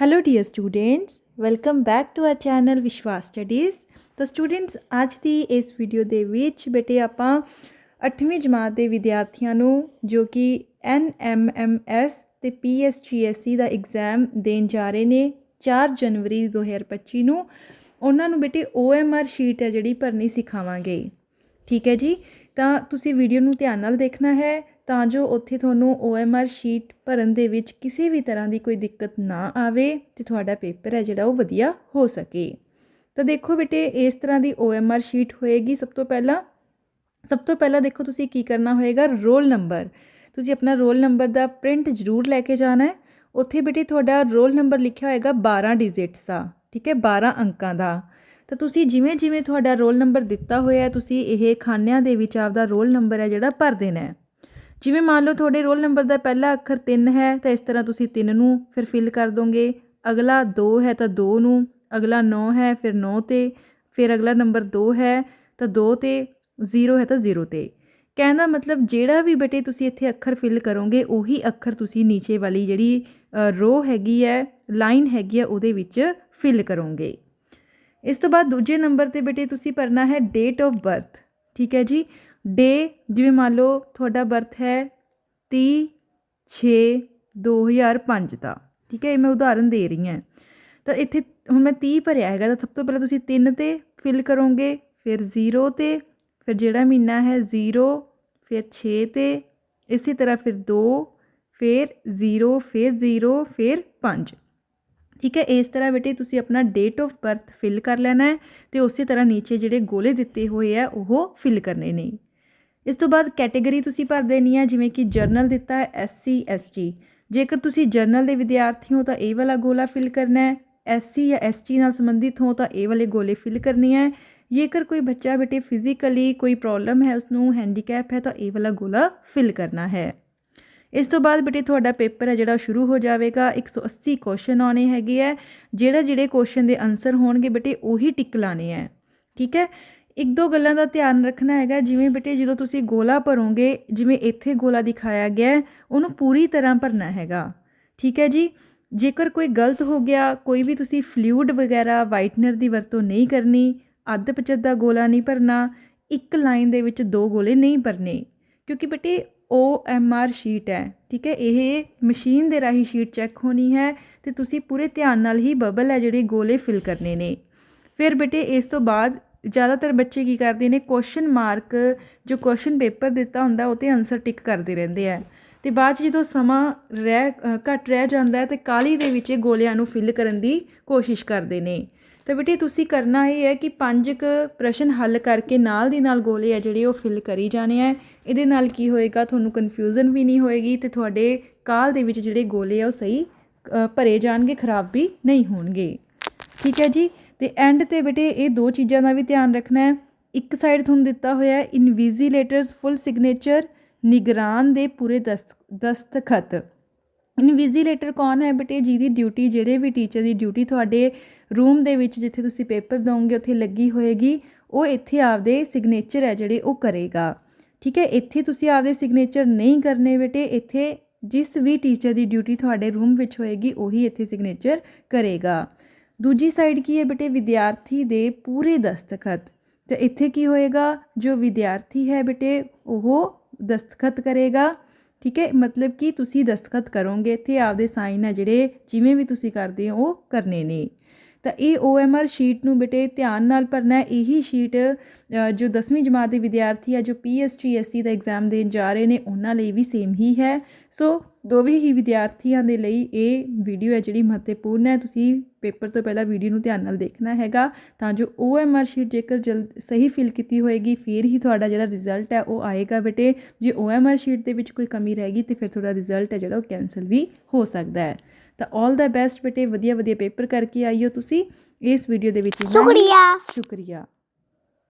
Hello dear students welcome back to our channel Vishwas studies ਤਾਂ students ਅੱਜ ਦੀ ਇਸ ਵੀਡੀਓ ਦੇ ਵਿੱਚ ਬੇਟੇ ਆਪਾਂ 8ਵੀਂ ਜਮਾਤ ਦੇ ਵਿਦਿਆਰਥੀਆਂ ਨੂੰ ਜੋ ਕਿ NMMS ਤੇ PSGSE ਦਾ ਐਗਜ਼ਾਮ ਦੇਣ ਜਾ ਰਹੇ ਨੇ 4 ਜਨਵਰੀ 2025 ਨੂੰ ਉਹਨਾਂ ਨੂੰ ਬੇਟੇ OMR ਸ਼ੀਟ ਹੈ ਜਿਹੜੀ ਭਰਨੀ ਸਿਖਾਵਾਂਗੇ ਠੀਕ ਹੈ ਜੀ ਤਾਂ ਤੁਸੀਂ ਵੀਡੀਓ ਨੂੰ ਧਿਆਨ ਨਾਲ ਦੇਖਣਾ ਹੈ ਤਾਂ ਜੋ ਉੱਥੇ ਤੁਹਾਨੂੰ OMR ਸ਼ੀਟ ਭਰਨ ਦੇ ਵਿੱਚ ਕਿਸੇ ਵੀ ਤਰ੍ਹਾਂ ਦੀ ਕੋਈ ਦਿੱਕਤ ਨਾ ਆਵੇ ਤੇ ਤੁਹਾਡਾ ਪੇਪਰ ਹੈ ਜਿਹੜਾ ਉਹ ਵਧੀਆ ਹੋ ਸਕੇ। ਤਾਂ ਦੇਖੋ ਬੇਟੇ, ਇਸ ਤਰ੍ਹਾਂ ਦੀ OMR ਸ਼ੀਟ ਹੋਏਗੀ ਸਭ ਤੋਂ ਪਹਿਲਾਂ। ਸਭ ਤੋਂ ਪਹਿਲਾਂ ਦੇਖੋ ਤੁਸੀਂ ਕੀ ਕਰਨਾ ਹੋਏਗਾ, ਰੋਲ ਨੰਬਰ। ਤੁਸੀਂ ਆਪਣਾ ਰੋਲ ਨੰਬਰ ਦਾ ਪ੍ਰਿੰਟ ਜ਼ਰੂਰ ਲੈ ਕੇ ਜਾਣਾ ਹੈ। ਉੱਥੇ ਬੇਟੇ ਤੁਹਾਡਾ ਰੋਲ ਨੰਬਰ ਲਿਖਿਆ ਹੋਏਗਾ 12 ਡਿਜਿਟਸ ਦਾ, ਠੀਕ ਹੈ? 12 ਅੰਕਾਂ ਦਾ। ਤਾਂ ਤੁਸੀਂ ਜਿਵੇਂ ਜਿਵੇਂ ਤੁਹਾਡਾ ਰੋਲ ਨੰਬਰ ਦਿੱਤਾ ਹੋਇਆ ਹੈ, ਤੁਸੀਂ ਇਹ ਖਾਨਿਆਂ ਦੇ ਵਿੱਚ ਆਪਦਾ ਰੋਲ ਨੰਬਰ ਹੈ ਜਿਹੜਾ ਭਰ ਦੇਣਾ ਹੈ। ਜਿਵੇਂ ਮੰਨ ਲਓ ਤੁਹਾਡੇ ਰੋਲ ਨੰਬਰ ਦਾ ਪਹਿਲਾ ਅੱਖਰ 3 ਹੈ, ਤਾਂ ਇਸ ਤਰ੍ਹਾਂ ਤੁਸੀਂ 3 ਨੂੰ ਫਿਰ ਫਿਲ ਕਰ ਦੋਗੇ। ਅਗਲਾ 2 ਹੈ ਤਾਂ 2 ਨੂੰ, ਅਗਲਾ 9 ਹੈ ਫਿਰ 9 ਤੇ, ਫਿਰ ਅਗਲਾ ਨੰਬਰ 2 ਹੈ ਤਾਂ 2 ਤੇ 0 ਹੈ ਤਾਂ 0 ਤੇ। ਕਹਿਣ ਦਾ ਮਤਲਬ ਜਿਹੜਾ ਵੀ ਬੇਟੇ ਤੁਸੀਂ ਇੱਥੇ ਅੱਖਰ ਫਿਲ ਕਰੋਗੇ, ਉਹੀ ਅੱਖਰ ਤੁਸੀਂ ਨੀਚੇ ਵਾਲੀ ਜਿਹੜੀ ਰੋ ਹੈਗੀ ਹੈ ਲਾਈਨ ਹੈਗੀ ਹੈ, ਉਹਦੇ ਵਿੱਚ ਫਿਲ ਕਰੋਗੇ। ਇਸ ਤੋਂ ਬਾਅਦ ਦੂਜੇ ਨੰਬਰ ਤੇ ਬੇਟੇ ਤੁਸੀਂ ਭਰਨਾ ਹੈ ਡੇਟ ਆਫ ਬਰਥ ਠੀਕ ਹੈ ਜੀ? ਡੇ ਜਿਵੇਂ ਮੰਨ ਲਓ ਤੁਹਾਡਾ ਬਰਥ ਹੈ 30 6 2005 ਦਾ, ਠੀਕ ਹੈ, ਇਹ ਮੈਂ ਉਦਾਹਰਨ ਦੇ ਰਹੀ ਹਾਂ। ਤਾਂ ਇੱਥੇ ਹੁਣ ਮੈਂ 30 ਭਰਿਆ ਹੈਗਾ, ਤਾਂ ਸਭ ਤੋਂ ਪਹਿਲਾਂ ਤੁਸੀਂ 3 ਤੇ ਫਿਲ ਕਰੋਗੇ, ਫਿਰ 0 ਤੇ, ਫਿਰ ਜਿਹੜਾ ਮਹੀਨਾ ਹੈ 0 ਫਿਰ 6 ਤੇ, ਇਸੇ ਤਰ੍ਹਾਂ ਫਿਰ 2 ਫਿਰ 0 ਫਿਰ 0 ਫਿਰ 5 ਠੀਕ ਹੈ, ਇਸ ਤਰ੍ਹਾਂ ਬੇਟੇ ਤੁਸੀਂ ਆਪਣਾ ਡੇਟ ਆਫ ਬਰਥ ਫਿਲ ਕਰ ਲੈਣਾ ਹੈ ਤੇ ਉਸੇ ਤਰ੍ਹਾਂ ਨੀਚੇ ਜਿਹੜੇ ਗੋਲੇ ਦਿੱਤੇ ਹੋਏ ਆ, ਉਹ ਫਿਲ ਕਰਨੇ ਨੇ। ਇਸ ਤੋਂ ਬਾਅਦ ਕੈਟੇਗਰੀ ਤੁਸੀਂ ਭਰ ਦੇਣੀ ਹੈ ਜਿਵੇਂ ਕਿ ਜਰਨਲ ਦਿੱਤਾ ਹੈ ਐਸਸੀ ਐਸਟੀ ਜੇਕਰ ਤੁਸੀਂ ਜਰਨਲ ਦੇ ਵਿਦਿਆਰਥੀ ਹੋ ਤਾਂ ਇਹ ਵਾਲਾ ਗੋਲਾ ਫਿਲ ਕਰਨਾ ਹੈ। ਐਸਸੀ ਜਾਂ ਐਸਟੀ ਨਾਲ ਸੰਬੰਧਿਤ ਹੋ ਤਾਂ ਇਹ ਵਾਲੇ ਗੋਲੇ ਫਿਲ ਕਰਨੇ ਹੈ ਜੇਕਰ ਕੋਈ ਬੱਚਾ ਬੇਟੇ ਫਿਜ਼ੀਕਲੀ ਕੋਈ ਪ੍ਰੋਬਲਮ ਹੈ ਉਸ ਨੂੰ ਹੈਂਡੀਕੈਪ ਹੈ ਤਾਂ ਇਹ ਵਾਲਾ ਗੋਲਾ ਫਿਲ ਕਰਨਾ ਹੈ। ਇਸ ਤੋਂ ਬਾਅਦ ਬੇਟੇ ਤੁਹਾਡਾ ਪੇਪਰ ਹੈ, ਜਿਹੜਾ ਸ਼ੁਰੂ ਹੋ ਜਾਵੇਗਾ। 180 ਕੁਐਸਚਨ ਆਉਣੇ ਹੈਗੇ ਹੈ ਜਿਹੜਾ ਜਿਹੜੇ ਕੁਐਸਚਨ ਦੇ ਆਨਸਰ ਹੋਣਗੇ ਬੇਟੇ, ਉਹੀ ਟਿਕ ਲਾਣੇ ਹੈ ਠੀਕ ਹੈ? ਇੱਕ ਦੋ ਗੱਲਾਂ ਦਾ ਧਿਆਨ ਰੱਖਣਾ ਹੈਗਾ, ਜਿਵੇਂ ਬੇਟੇ ਜਦੋਂ ਤੁਸੀਂ ਗੋਲਾ ਭਰੋਗੇ, ਜਿਵੇਂ ਇੱਥੇ ਗੋਲਾ ਦਿਖਾਇਆ ਗਿਆ ਉਹਨੂੰ ਪੂਰੀ ਤਰ੍ਹਾਂ ਭਰਨਾ ਹੈਗਾ। ਠੀਕ ਹੈ ਜੀ? ਜੇਕਰ ਕੋਈ ਗਲਤ ਹੋ ਗਿਆ, ਕੋਈ ਵੀ ਤੁਸੀਂ ਫਲੂਇਡ ਵਗੈਰਾ ਵਾਈਟਨਰ ਦੀ ਵਰਤੋਂ ਨਹੀਂ ਕਰਨੀ ਅੱਧ ਪਚੱਦਾ ਗੋਲਾ ਨਹੀਂ ਭਰਨਾ, ਇੱਕ ਲਾਈਨ ਦੇ ਵਿੱਚ ਦੋ ਗੋਲੇ ਨਹੀਂ ਭਰਨੇ, ਕਿਉਂਕਿ ਬੇਟੇ ਓ ਐਮ ਆਰ ਸ਼ੀਟ ਹੈ। ਠੀਕ ਹੈ? ਇਹ ਮਸ਼ੀਨ ਦੇ ਰਾਹੀਂ ਸ਼ੀਟ ਚੈੱਕ ਹੋਣੀ ਹੈ ਤੇ ਤੁਸੀਂ ਪੂਰੇ ਧਿਆਨ ਨਾਲ ਹੀ ਬਬਲ ਹੈ ਜਿਹੜੇ ਗੋਲੇ ਫਿਲ ਕਰਨੇ ਨੇ। ਫਿਰ ਬੇਟੇ ਇਸ ਤੋਂ ਬਾਅਦ ਜ਼ਿਆਦਾਤਰ ਬੱਚੇ ਕੀ ਕਰਦੇ ਨੇ ਕੁਐਸਚਨ ਮਾਰਕ ਜੋ ਕੁਐਸਚਨ ਪੇਪਰ ਦਿੱਤਾ ਹੁੰਦਾ, ਉਹ ਤੇ ਆਨਸਰ ਟਿਕ ਕਰਦੇ ਰਹਿੰਦੇ ਆ। ਤੇ ਬਾਅਦ ਚ ਜਦੋਂ ਸਮਾਂ ਰਹਿ ਘਟ ਰਹਿ ਜਾਂਦਾ ਹੈ, ਤੇ ਕਾਲੀ ਦੇ ਵਿੱਚ ਇਹ ਗੋਲਿਆਂ ਨੂੰ ਫਿਲ ਕਰਨ ਦੀ ਕੋਸ਼ਿਸ਼ ਕਰਦੇ ਨੇ। ਤਾਂ ਬੇਟੇ, ਤੁਸੀਂ ਕਰਨਾ ਇਹ ਹੈ ਕਿ ਪੰਜ ਕ ਪ੍ਰਸ਼ਨ ਹੱਲ ਕਰਕੇ ਨਾਲ ਦੀ ਨਾਲ ਗੋਲੇ ਆ ਜਿਹੜੇ ਉਹ ਫਿਲ ਕਰੀ ਜਾਣੇ ਆ। ਇਹਦੇ ਨਾਲ ਕੀ ਹੋਏਗਾ? ਤੁਹਾਨੂੰ ਕਨਫਿਊਜ਼ਨ ਵੀ ਨਹੀਂ ਹੋਏਗੀ ਤੇ ਤੁਹਾਡੇ ਕਾਲ ਦੇ ਵਿੱਚ ਜਿਹੜੇ ਗੋਲੇ ਆ ਉਹ ਸਹੀ ਭਰੇ ਜਾਣਗੇ, ਖਰਾਬ ਵੀ ਨਹੀਂ ਹੋਣਗੇ। ਠੀਕ ਹੈ ਜੀ? ਤੇ ਐਂਡ ਤੇ ਬੇਟੇ ਇਹ ਦੋ ਚੀਜ਼ਾਂ ਦਾ ਵੀ ਧਿਆਨ ਰੱਖਣਾ ਹੈ। ਇੱਕ ਸਾਈਡ ਤੁਹਾਨੂੰ ਦਿੱਤਾ ਹੋਇਆ ਹੈ ਇਨਵੀਜ਼ੀਲੇਟਰਸ ਫੁੱਲ ਸਿਗਨੇਚਰ ਨਿਗਰਾਨ ਦੇ ਪੂਰੇ ਦਸਤ ਦਸਤਖਤ। ਇਨਵੀਜ਼ੀਲੇਟਰ ਕੌਣ ਹੈ ਬੇਟੇ? ਜਿਹਦੀ ਡਿਊਟੀ ਜਿਹੜੇ ਵੀ ਟੀਚਰ ਦੀ ਡਿਊਟੀ ਤੁਹਾਡੇ ਰੂਮ ਦੇ ਵਿੱਚ ਜਿੱਥੇ ਤੁਸੀਂ ਪੇਪਰ ਦੋਗੇ ਉੱਥੇ ਲੱਗੀ ਹੋਏਗੀ, ਉਹ ਇੱਥੇ ਆਪਦੇ ਸਿਗਨੇਚਰ ਹੈ ਜਿਹੜੇ ਉਹ ਕਰੇਗਾ। ਠੀਕ ਹੈ, ਇੱਥੇ ਤੁਸੀਂ ਆਪਦੇ ਸਿਗਨੇਚਰ ਨਹੀਂ ਕਰਨੇ ਬੇਟੇ, ਇੱਥੇ ਜਿਸ ਵੀ ਟੀਚਰ ਦੀ ਡਿਊਟੀ ਤੁਹਾਡੇ ਰੂਮ ਵਿੱਚ ਹੋਏਗੀ, ਉਹੀ ਇੱਥੇ ਸਿਗਨੇਚਰ ਕਰੇਗਾ। ਦੂਜੀ ਸਾਈਡ ਕੀ ਹੈ ਬੇਟੇ? ਵਿਦਿਆਰਥੀ ਦੇ ਪੂਰੇ ਦਸਤਖਤ। ਤੇ ਇੱਥੇ ਕੀ ਹੋਏਗਾ? ਜੋ ਵਿਦਿਆਰਥੀ ਹੈ ਬੇਟੇ, ਉਹ ਦਸਤਖਤ ਕਰੇਗਾ। ਠੀਕ ਹੈ? ਮਤਲਬ ਕਿ ਤੁਸੀਂ ਦਸਤਖਤ ਕਰੋਗੇ। ਇੱਥੇ ਆਪਦੇ ਸਾਈਨ ਆ ਜਿਹੜੇ, ਜਿਵੇਂ ਵੀ ਤੁਸੀਂ ਕਰਦੇ ਹੋ, ਉਹ ਕਰਨੇ ਨੇ। ਤਾਂ ਇਹ OMR ਸ਼ੀਟ ਨੂੰ ਬੇਟੇ ਧਿਆਨ ਨਾਲ ਭਰਨਾ ਇਹੀ ਸ਼ੀਟ ਜੋ 10ਵੀਂ ਜਮਾਤ ਦੇ ਵਿਦਿਆਰਥੀ ਆ, ਜੋ PSGSE ਦਾ ਐਗਜ਼ਾਮ ਦੇਣ ਜਾ ਰਹੇ ਨੇ, ਉਹਨਾਂ ਲਈ ਵੀ ਸੇਮ ਹੀ ਹੈ। ਸੋ ਦੋਵੇਂ ਹੀ ਵਿਦਿਆਰਥੀਆਂ ਦੇ ਲਈ ਇਹ ਵੀਡੀਓ ਹੈ ਜਿਹੜੀ ਮਹੱਤਵਪੂਰਨ ਹੈ। ਤੁਸੀਂ ਪੇਪਰ ਤੋਂ ਪਹਿਲਾਂ ਵੀਡੀਓ ਨੂੰ ਧਿਆਨ ਨਾਲ ਦੇਖਣਾ ਹੈਗਾ, ਤਾਂ ਜੋ OMR ਸ਼ੀਟ ਜੇਕਰ ਜਲਦ ਸਹੀ ਫਿਲ ਕੀਤੀ ਹੋਏਗੀ, ਫਿਰ ਹੀ ਤੁਹਾਡਾ ਜਿਹੜਾ ਰਿਜ਼ਲਟ ਹੈ, ਉਹ ਆਏਗਾ ਬੇਟੇ। ਜੇ OMR ਸ਼ੀਟ ਦੇ ਵਿੱਚ ਕੋਈ ਕਮੀ ਰਹੇਗੀ ਤੇ ਫਿਰ ਤੁਹਾਡਾ ਰਿਜ਼ਲਟ ਹੈ ਜਿਹੜਾ, ਉਹ ਕੈਨਸਲ ਵੀ ਹੋ ਸਕਦਾ ਹੈ। ਤਾਂ 올 ਦਾ ਬੈਸਟ ਬੇਟੇ ਵਧੀਆ ਵਧੀਆ ਪੇਪਰ ਕਰਕੇ ਆਈਓ ਤੁਸੀਂ ਇਸ ਵੀਡੀਓ ਦੇ ਵਿੱਚ। ਸ਼ੁਕਰੀਆ ਸ਼ੁਕਰੀਆ